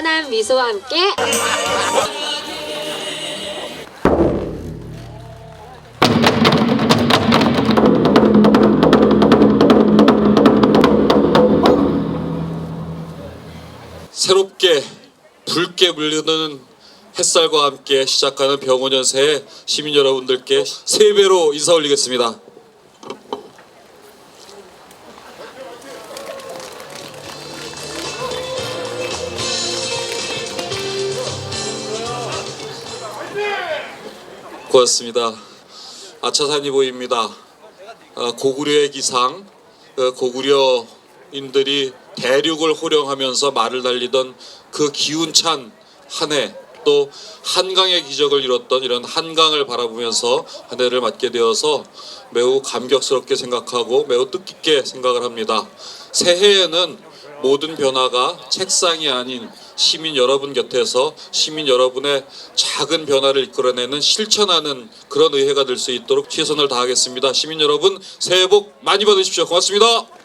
환한 미소와 함께 새롭게 붉게 물려드는 햇살과 함께 시작하는 병원연 새해 시민 여러분들께 세 배로 인사 올리겠습니다. 고맙습니다. 아차산이 보입니다. 아, 고구려의 기상, 그 고구려인들이 대륙을 호령하면서 말을 달리던 그 기운찬 한 해, 또 한강의 기적을 이뤘던 이런 한강을 바라보면서 한 해를 맞게 되어서 매우 감격스럽게 생각하고 매우 뜻깊게 생각을 합니다. 새해에는 모든 변화가 책상이 아닌 시민 여러분 곁에서 시민 여러분의 작은 변화를 이끌어내는 실천하는 그런 의회가 될 수 있도록 최선을 다하겠습니다. 시민 여러분 새해 복 많이 받으십시오. 고맙습니다.